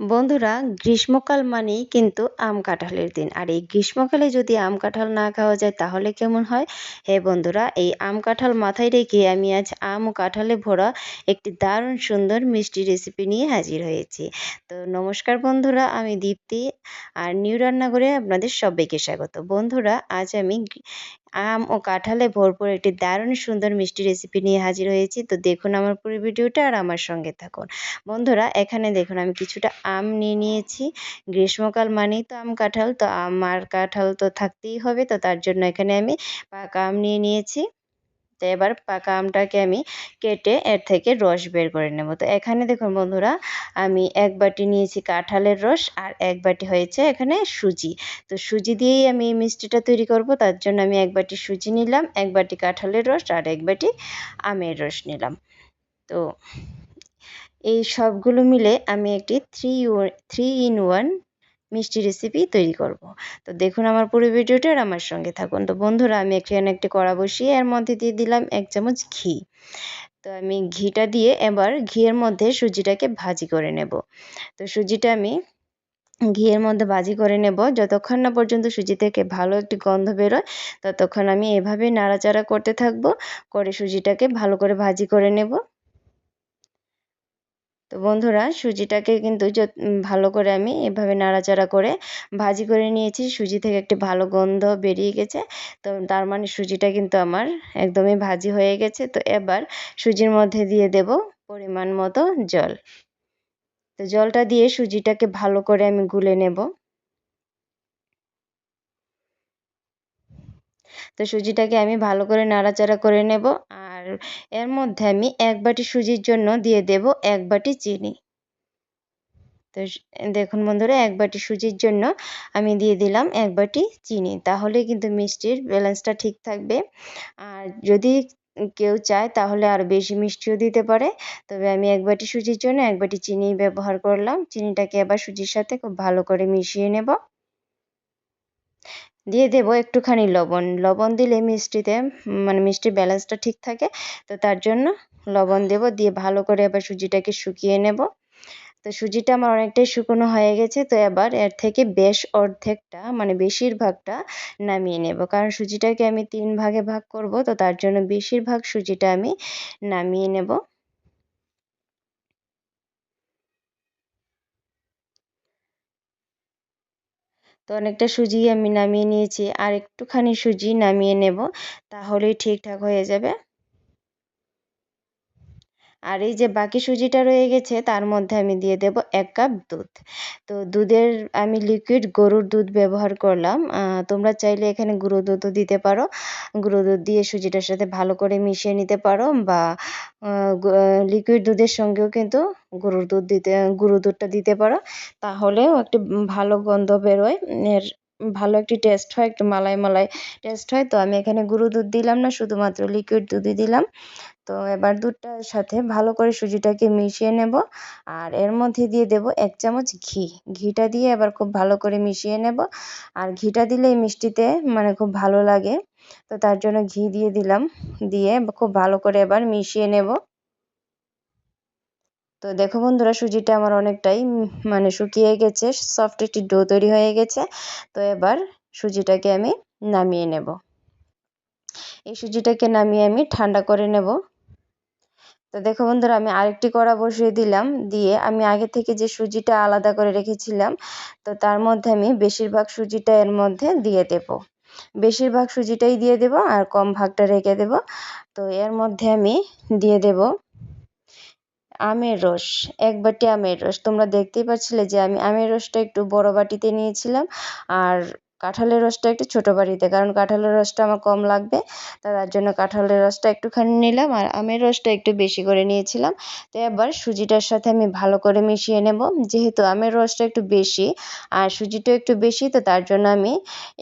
বন্ধুরা, গ্রীষ্মকাল মানেই কিন্তু আম কাঁঠালের দিন। আর এই গ্রীষ্মকালে যদি আম কাঁঠাল না খাওয়া যায়, তাহলে কেমন হয়? হে বন্ধুরা, এই আম কাঁঠাল মাথায় রেখে আমি আজ আম ও কাঁঠালে ভরা একটি দারুণ সুন্দর মিষ্টি রেসিপি নিয়ে হাজির হয়েছি। তো নমস্কার বন্ধুরা, আমি দীপ্তি, আর নিউ রান্নাঘরে আপনাদের সবাইকে স্বাগত। বন্ধুরা, আজ আমি আম ও কাঁঠালে ভরপুর একটি দারুণ সুন্দর মিষ্টি রেসিপি নিয়ে হাজির হয়েছি। তো দেখুন আমার পুরো ভিডিওটা আর আমার সঙ্গে থাকুন। বন্ধুরা, এখানে দেখুন আমি কিছুটা আম নিয়ে নিয়েছি। গ্রীষ্মকাল মানেই তো আম কাঁঠাল, তো আমার কাঁঠাল তো থাকতেই হবে, তো তার জন্য এখানে আমি পাকা আম নিয়ে নিয়েছি। তো এবার পাকা আমটাকে আমি কেটে এর থেকে রস বের করে নেব। তো এখানে দেখুন বন্ধুরা, আমি এক বাটি নিয়েছি কাঁঠালের রস আর এক বাটি হয়েছে এখানে সুজি। তো সুজি দিয়েই আমি এই মিষ্টিটা তৈরি করব, তার জন্য আমি এক বাটি সুজি নিলাম, এক বাটি কাঁঠালের রস আর এক বাটি আমের রস নিলাম। তো এই সবগুলো মিলে আমি একটি থ্রি থ্রি ইন ওয়ান মিষ্টি রেসিপি তৈরি করব। তো দেখুন আমার পুরো ভিডিওটা আর আমার সঙ্গে থাকুন। তো বন্ধুরা, আমি এখানে একটি কড়া বসিয়ে এর মধ্যে দিয়ে দিলাম এক চামচ ঘি। তো আমি ঘিটা দিয়ে এবার ঘিয়ের মধ্যে সুজিটাকে ভাজি করে নেব। তো সুজিটা আমি ঘিয়ের মধ্যে ভাজি করে নেব। যতক্ষণ না পর্যন্ত সুজি থেকে ভালো একটি গন্ধ বেরোয়, ততক্ষণ আমি এভাবে নাড়াচাড়া করতে থাকব। করে সুজিটাকে ভালো করে ভাজি করে নেব। বন্ধুরা, সুজিটাকে কিন্তু ভালো করে আমি এভাবে নাড়াচাড়া করে ভাজি করে নিয়েছি। সুজি থেকে একটি ভালো গন্ধ বেরিয়ে গেছে। তো তার মানে সুজিটা কিন্তু আমার একদমই ভাজি হয়ে গেছে। তো এবার সুজির মধ্যে দিয়ে দেব পরিমাণ মতো জল। তো জলটা দিয়ে সুজিটাকে ভালো করে আমি গুলে নেব। তো সুজিটাকে আমি ভালো করে নাড়াচাড়া করে নেব। আর এর মধ্যে আমি এক বাটি সুজির জন্য দিয়ে দেব এক বাটি চিনি। তো দেখুন বন্ধুরা, এক বাটি সুজির জন্য আমি দিয়ে দিলাম এক বাটি চিনি। তাহলে কিন্তু মিষ্টির ব্যালেন্সটা ঠিক থাকবে। আর যদি কেউ চায় তাহলে আর বেশি মিষ্টিও দিতে পারে। তবে আমি এক বাটি সুজির জন্য এক বাটি চিনি ব্যবহার করলাম। চিনিটাকে আবার সুজির সাথে খুব ভালো করে মিশিয়ে নেব। দিয়ে দেব একটুখানি লবণ। লবণ দিলে মিষ্টিতে মানে মিষ্টির ব্যালেন্সটা ঠিক থাকে, তো তার জন্য লবণ দেব। দিয়ে ভালো করে এবার সুজিটাকে শুকিয়ে নেব। তো সুজিটা আমার অনেকটাই শুকনো হয়ে গেছে, তো এবার এর থেকে বেশ অর্ধেকটা মানে বেশিরভাগটা নামিয়ে নেব। কারণ সুজিটাকে আমি তিন ভাগে ভাগ করব, তো তার জন্য বেশিরভাগ সুজিটা আমি নামিয়ে নেব। তো অনেকটা সুজি আমি নামিয়ে নিয়েছি। আর একটুখানি সুজি নামিয়ে নেব, তাহলেই ঠিকঠাক হয়ে যাবে। আর এই যে বাকি সুজিটা রয়ে গেছে, তার মধ্যে আমি দিয়ে দেব এক কাপ দুধ। তো দুধের আমি লিকুইড গরুর দুধ ব্যবহার করলাম। তোমরা চাইলে এখানে গুঁড়ো দুধও দিতে পারো। গুঁড়ো দুধ দিয়ে সুজিটার সাথে ভালো করে মিশিয়ে নিতে পারো বা লিকুইড দুধের সঙ্গেও কিন্তু গরুর দুধ দিতে, গুঁড়ো দুধটা দিতে পারো। তাহলেও একটি ভালো গন্ধ বেরোয়। এর ভালো একটি টেস্ট হয়, একটু মালাই মালাই টেস্ট হয়। তো আমি এখানে গুঁড়ো দুধ দিলাম না, শুধুমাত্র লিকুইড দুধই দিলাম। তো এবার দুধটার সাথে ভালো করে সুজিটাকে মিশিয়ে নেব আর এর মধ্যে দিয়ে দেব এক চামচ ঘি। ঘিটা দিয়ে এবার খুব ভালো করে মিশিয়ে নেব। আর ঘিটা দিলে এই মিষ্টিতে মানে খুব ভালো লাগে। তো তার জন্য ঘি দিয়ে দিলাম। দিয়ে খুব ভালো করে এবার মিশিয়ে নেব। তো দেখো বন্ধুরা, সুজিটা আমার অনেকটাই মানে শুকিয়ে গেছে সফট একটি ডো তৈরি হয়ে গেছে। তো এবার সুজিটাকে আমি নামিয়ে নেব। এই সুজিটাকে নামিয়ে আমি ঠান্ডা করে নেব। তো দেখো বন্ধুরা, আমি আরেকটি কড়া বসিয়ে দিলাম, দিয়ে আমি আগে থেকে যে সুজিটা আলাদা করে রেখেছিলাম, তো তার মধ্যে আমি বেশিরভাগ সুজিটা এর মধ্যে দিয়ে দেব। বেশিরভাগ সুজিটাই দিয়ে দেব আর কম ভাগটা রেখে দেব। তো এর মধ্যে আমি দিয়ে দেব আমের রস, এক বাটি আমের রস। তোমরা দেখতেই পাচ্ছিলে যে আমি আমের রসটা একটু বড় বাটিতে নিয়েছিলাম। আর কাঁঠালের রসটা একটু ছোটো বাটিতে কারণ কাঁঠালের রসটা আমার কম লাগবে তার জন্য কাঁঠালের রসটা একটুখানি নিলাম আর আমের রসটা একটু বেশি করে নিয়েছিলাম। তো এবার সুজিটার সাথে আমি ভালো করে মিশিয়ে নেব, যেহেতু আমের রসটা একটু বেশি আর সুজিটা একটু বেশি, তো তার জন্য আমি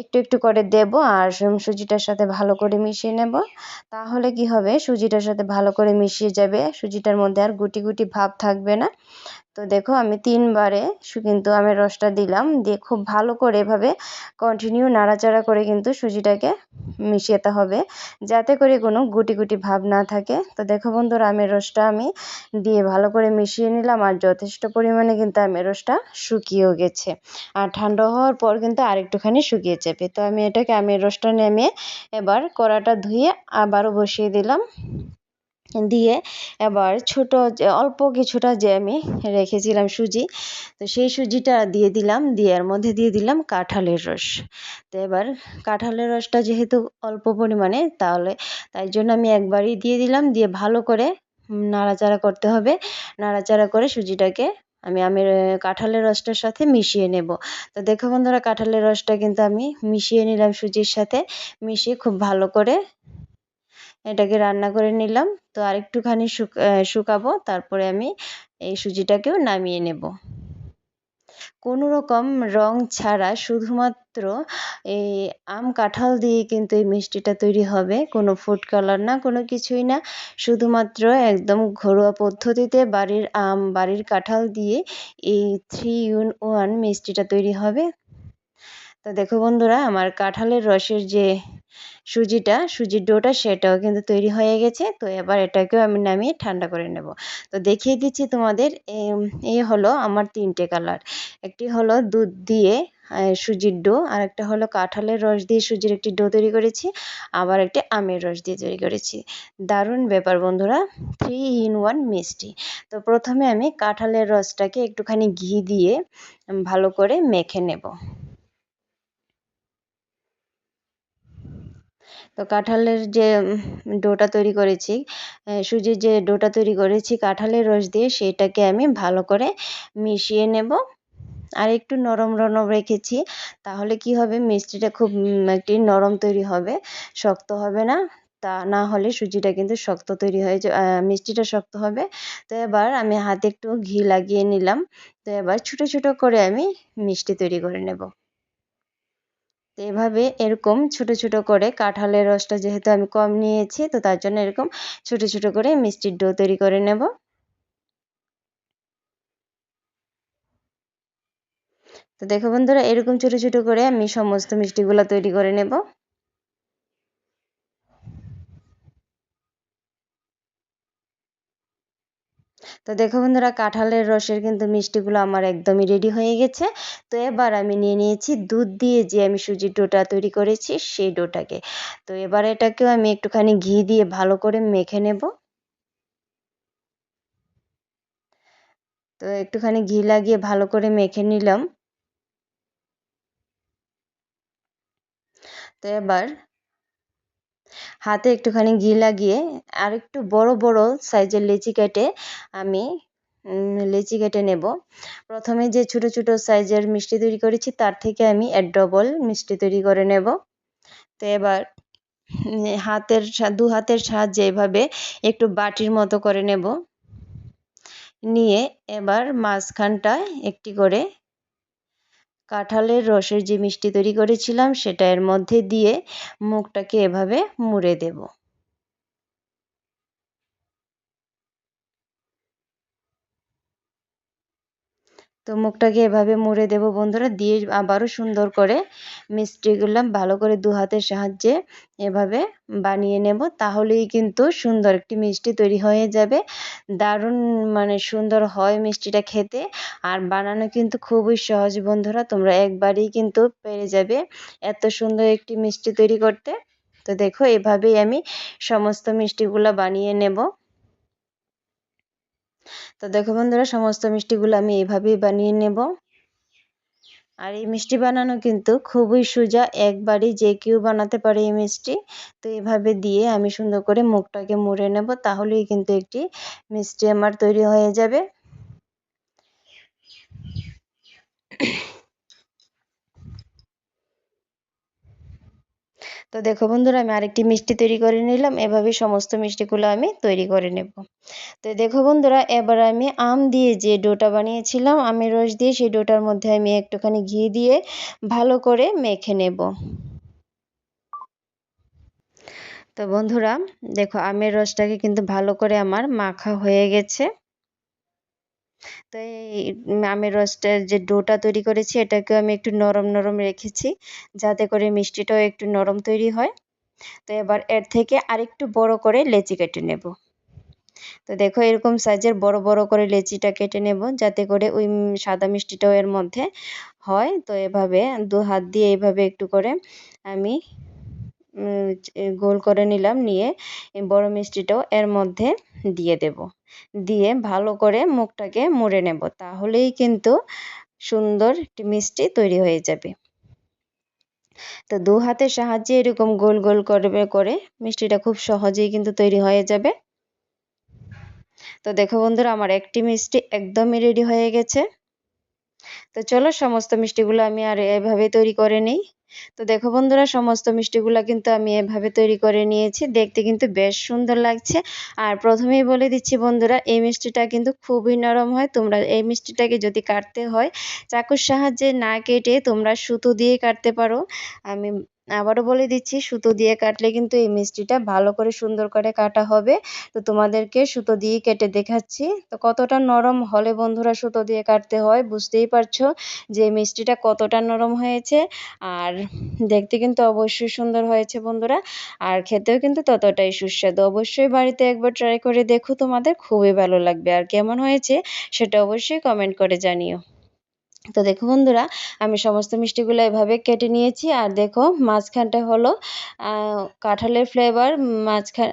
একটু একটু করে দেব আর সুজিটার সাথে ভালো করে মিশিয়ে নেব। তাহলে কি হবে? সুজিটার সাথে ভালো করে মিশিয়ে যাবে, সুজিটার মধ্যে আর গুটি গুটি ভাব থাকবে না। তো দেখো আমি তিনবারে কিন্তু আমি রসটা দিলাম। দিয়ে খুব ভালো করে এভাবে কন্টিনিউ নাড়াচাড়া করে কিন্তু সুজিটাকে মিশিয়েতে হবে, যাতে করে কোনো গুটি গুটি ভাব না থাকে। তো দেখো বন্ধুরা আমের রসটা আমি দিয়ে ভালো করে মিশিয়ে নিলাম আর যথেষ্ট পরিমাণে কিন্তু আমের রসটা শুকিয়েও গেছে। আর ঠান্ডা হওয়ার পর কিন্তু আরেকটুখানি শুকিয়ে যাবে। তো আমি এটাকে আমের রসটা নেমে এবার কড়াটা ধুয়ে আবারও বসিয়ে দিলাম। দিয়ে এবার ছোট অল্প কিছুটা যে আমি রেখেছিলাম সুজি, তো সেই সুজিটা দিয়ে দিলাম, দিয়ে এর মধ্যে দিয়ে দিলাম কাঁঠালের রস। তো এবার কাঁঠালের রসটা যেহেতু অল্প পরিমাণে, তাহলে তাই জন্য আমি একবারই দিয়ে দিলাম, দিয়ে ভালো করে নাড়াচাড়া করতে হবে। নাড়াচাড়া করে সুজিটাকে আমি আমের কাঁঠালের রসটার সাথে মিশিয়ে নেব। তো দেখো বন্ধুরা, কাঁঠালের রসটা কিন্তু আমি মিশিয়ে নিলাম সুজির সাথে, মিশিয়ে খুব ভালো করে এটাকে রান্না করে নিলাম। তো আরেকটুখানি শুকাবো, তারপরে আমি এই সুজিটাকেও নামিয়ে নেব। কোনো রকম রং ছাড়া শুধুমাত্র এই আম কাঁঠাল দিয়ে কিন্তু এই মিষ্টিটা তৈরি হবে। কোনো ফুড কালার না, কোনো কিছুই না। শুধুমাত্র একদম ঘরোয়া পদ্ধতিতে বাড়ির আম, বাড়ির কাঁঠাল দিয়ে এই থ্রি ইউন ওয়ান মিষ্টিটা তৈরি হবে। তো দেখো বন্ধুরা, আমার কাঁঠালের রসের যে সুজিটা, সুজির ডোটা, সেটাও কিন্তু তৈরি হয়ে গেছে। তো এবার এটাকেও আমি নামিয়ে ঠান্ডা করে নেব। তো দেখিয়ে দিচ্ছি তোমাদের এই হলো আমার তিনটে কালার। একটি হলো দুধ দিয়ে সুজির ডো, আর একটা হলো কাঁঠালের রস দিয়ে সুজির একটি ডো তৈরি করেছি। আবার একটি আমের রস দিয়ে তৈরি করেছি। দারুণ ব্যাপার বন্ধুরা থ্রি ইন ওয়ান মিষ্টি। তো প্রথমে আমি কাঁঠালের রসটাকে একটুখানি ঘি দিয়ে ভালো করে মেখে নেব। তো কাঁঠালের যে ডোটা তৈরি করেছি সুজির যে ডোটা তৈরি করেছি কাঁঠালের রস দিয়ে সেটাকে আমি ভালো করে মিশিয়ে নেব। আর একটু নরম নরম রেখেছি, তাহলে কি হবে মিষ্টিটা খুব একটি নরম তৈরি হবে, শক্ত হবে না। তা না হলে সুজিটা কিন্তু শক্ত তৈরি হয়ে মিষ্টিটা শক্ত হবে। তো এবার আমি হাতে একটু ঘি লাগিয়ে নিলাম। তো এবার ছোটো ছোটো করে আমি মিষ্টি তৈরি করে নেব। তো এভাবে এরকম ছোট ছোট করে কাঁঠালের রসটা যেহেতু আমি কম নিয়েছি, তো তার জন্য এরকম ছোট ছোট করে মিষ্টির ডো তৈরি করে নেব। তো দেখো বন্ধুরা, এরকম ছোট ছোট করে আমি সমস্ত মিষ্টিগুলো তৈরি করে নেব। তো দেখো বন্ধুরা, কাঁঠালের রসের কিন্তু মিষ্টিগুলো আমার একদমই রেডি হয়ে গেছে। তো এবার আমি নিয়ে নিয়েছি দুধ দিয়ে যে আমি সুজির ডোটা তৈরি করেছি সেই ডোটাকে। তো এবার এটাকেও আমি একটুখানি ঘি দিয়ে ভালো করে মেখে নেব। তো একটুখানি ঘি লাগিয়ে ভালো করে মেখে নিলাম। তো এবার হাতে একটুখানি ঘি লাগিয়ে আর একটু বড় বড় সাইজের লেচি কেটে আমি লেচি কেটে নেব। প্রথমে যে ছোট ছোট সাইজের মিষ্টি তৈরি করেছি তার থেকে আমি এক ডবল মিষ্টি তৈরি করে নেব। তো এবার হাতের দু হাতের সাহায্যে এভাবে একটু বাটির মতো করে নেব। নিয়ে এবার মাঝখানটায় একটি করে কাঁঠালের রসের যে মিষ্টি তৈরি করেছিলাম সেটা এর মধ্যে দিয়ে মুখটাকে এভাবে মুড়ে দেব। তো মুখটাকে এভাবে মুড়ে দেব বন্ধুরা। দিয়ে আবারও সুন্দর করে মিষ্টিগুলো ভালো করে দু হাতের সাহায্যে এভাবে বানিয়ে নেব। তাহলেই কিন্তু সুন্দর একটি মিষ্টি তৈরি হয়ে যাবে। দারুণ মানে সুন্দর হয় মিষ্টিটা খেতে। আর বানানো কিন্তু খুবই সহজ বন্ধুরা। তোমরা একবারেই কিন্তু পেরে যাবে এত সুন্দর একটি মিষ্টি তৈরি করতে। তো দেখো, এভাবেই আমি সমস্ত মিষ্টিগুলো বানিয়ে নেব। তো দেখো বন্ধুরা, সমস্ত মিষ্টিগুলো আমি এইভাবেই বানিয়ে নেব। আর এই মিষ্টি বানানো কিন্তু খুবই সোজা, একবারই যে কেউ বানাতে পারে এই মিষ্টি। তো এভাবে দিয়ে আমি সুন্দর করে মুখটাকে মুড়ে নেব, তাহলেই কিন্তু একটি মিষ্টি আমার তৈরি হয়ে যাবে। তো দেখো বন্ধুরা, আমি আরেকটি মিষ্টি তৈরি করে নিলাম। এভাবে সমস্ত মিষ্টিগুলো আমি তৈরি করে নেব। তো দেখো বন্ধুরা, এবার আমি আম দিয়ে যে ডোটা বানিয়েছিলাম, আমের রস দিয়ে সেই ডোটার মধ্যে আমি একটুখানি ঘি দিয়ে ভালো করে মেখে নেব। তো বন্ধুরা, দেখো আমের রসটাকে কিন্তু ভালো করে আমার মাখা হয়ে গেছে। তো এই আমের রসটার যে ডোটা তৈরি করেছি, এটাকেও আমি একটু নরম নরম রেখেছি, যাতে করে মিষ্টিটাও একটু নরম তৈরি হয়। তো এবার এর থেকে আরেকটু বড় করে লেচি কেটে নেব। তো দেখো এরকম সাইজের বড় বড় করে লেচিটা কেটে নেব, যাতে করে ওই সাদা মিষ্টিটাও এর মধ্যে হয়। তো এভাবে দু হাত দিয়ে এইভাবে একটু করে আমি গোল করে নিলাম, নিয়ে বড় মিষ্টিটাও এর মধ্যে দিয়ে দেব। দিয়ে ভালো করে মুখটাকে মুড়ে নেব, তাহলেই কিন্তু সুন্দর একটি মিষ্টি তৈরি হয়ে যাবে। তো দু হাতের সাহায্যে এরকম গোল গোল করবে করে মিষ্টিটা খুব সহজেই কিন্তু তৈরি হয়ে যাবে। তো দেখো বন্ধুরা, আমার একটি মিষ্টি একদমই রেডি হয়ে গেছে। তো চলো, সমস্ত মিষ্টিগুলো আমি আর এভাবে তৈরি করে নিই। তো দেখো বন্ধুরা, সমস্ত মিষ্টিগুলো কিন্তু আমি এভাবে তৈরি করে নিয়েছি। দেখতে কিন্তু বেশ সুন্দর লাগছে। আর প্রথমেই বলে দিচ্ছি বন্ধুরা, এই মিষ্টিটা কিন্তু খুবই নরম হয়। তোমরা এই মিষ্টিটাকে যদি কাটতে হয়, চাকুর সাহায্যে না কেটে তোমরা সুতো দিয়ে কাটতে পারো। আমি আবারও বলে দিচ্ছি, সুতো দিয়ে কাটলে কিন্তু এই মিষ্টিটা ভালো করে সুন্দর করে কাটা হবে। তো তোমাদেরকে সুতো দিয়ে কেটে দেখাচ্ছি। তো কতটা নরম হলে বন্ধুরা সুতো দিয়ে কাটতে হয় বুঝতেই পারছ যে মিষ্টিটা কতটা নরম হয়েছে। আর দেখতে কিন্তু অবশ্যই সুন্দর হয়েছে বন্ধুরা। আর খেতেও কিন্তু ততটাই সুস্বাদু। অবশ্যই বাড়িতে একবার ট্রাই করে দেখো তোমাদের, খুবই ভালো লাগবে। আর কেমন হয়েছে সেটা অবশ্যই কমেন্ট করে জানিও। তো দেখো বন্ধুরা, আমি সমস্ত মিষ্টিগুলো এভাবে কেটে নিয়েছি আর দেখো মাঝখানটা হলো কাঁঠালের ফ্লেভার মাঝখান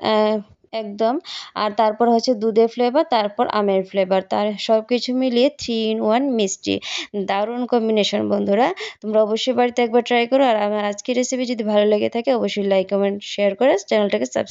একদম। আর তারপর হচ্ছে দুধের ফ্লেভার তারপর আমের ফ্লেভার তার সব কিছু মিলিয়ে থ্রি ইন ওয়ান মিষ্টি। দারুণ কম্বিনেশন বন্ধুরা। তোমরা অবশ্যই বাড়িতে একবার ট্রাই করো। আর আমার আজকের রেসিপি যদি ভালো লেগে থাকে, অবশ্যই লাইক কমেন্ট শেয়ার করে চ্যানেলটাকে সাবস্ক্রাইব